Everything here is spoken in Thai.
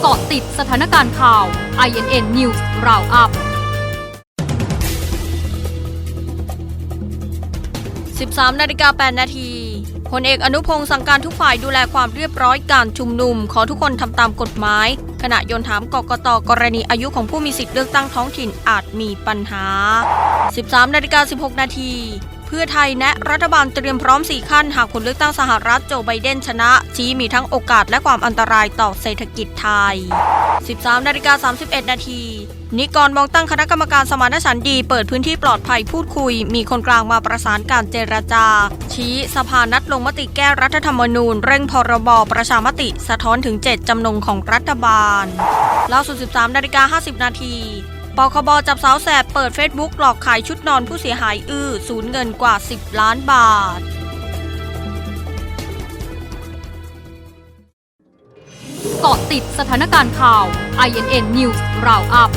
เกาะติดสถานการณ์ข่าว INN News Roundup 13นาฬิกา8นาทีพลเอกอนุพงศ์สั่งการทุกฝ่ายดูแลความเรียบร้อยการชุมนุม ขอทุกคนทำตามกฎหมาย ขณะโยนถามกกตกรณีอายุของผู้มีสิทธิ์เลือกตั้งท้องถิ่นอาจมีปัญหา 13นาฬิกา16นาที เพื่อไทยแนะรัฐบาลเตรียมพร้อม 4 ขั้น หากผลเลือกตั้งสหรัฐโจไบเดนชนะ ชี้มีทั้งโอกาสและความอันตรายต่อเศรษฐกิจไทย 13นาฬิกา31 นาทีนิกรมองตั้งคณะกรรมการสมานฉันท์ดี เปิดพื้นที่ปลอดภัยพูดคุย มีคนกลางมาประสานการเจรจา ชี้สภานัดลงมติแก้รัฐธรรมนูญ เร่งพรบประชามติ สะท้อนถึง7จำนงของรัฐบาลล่าสุด 13นาฬิกา50 นาที ปคบจับสาวแสบเปิดเฟซบุ๊กหลอกขายชุดนอนผู้เสียหายอื้อสูญเงินกว่า 10 ล้านบาทเกาะติดสถานการณ์ข่าว INN News Roundup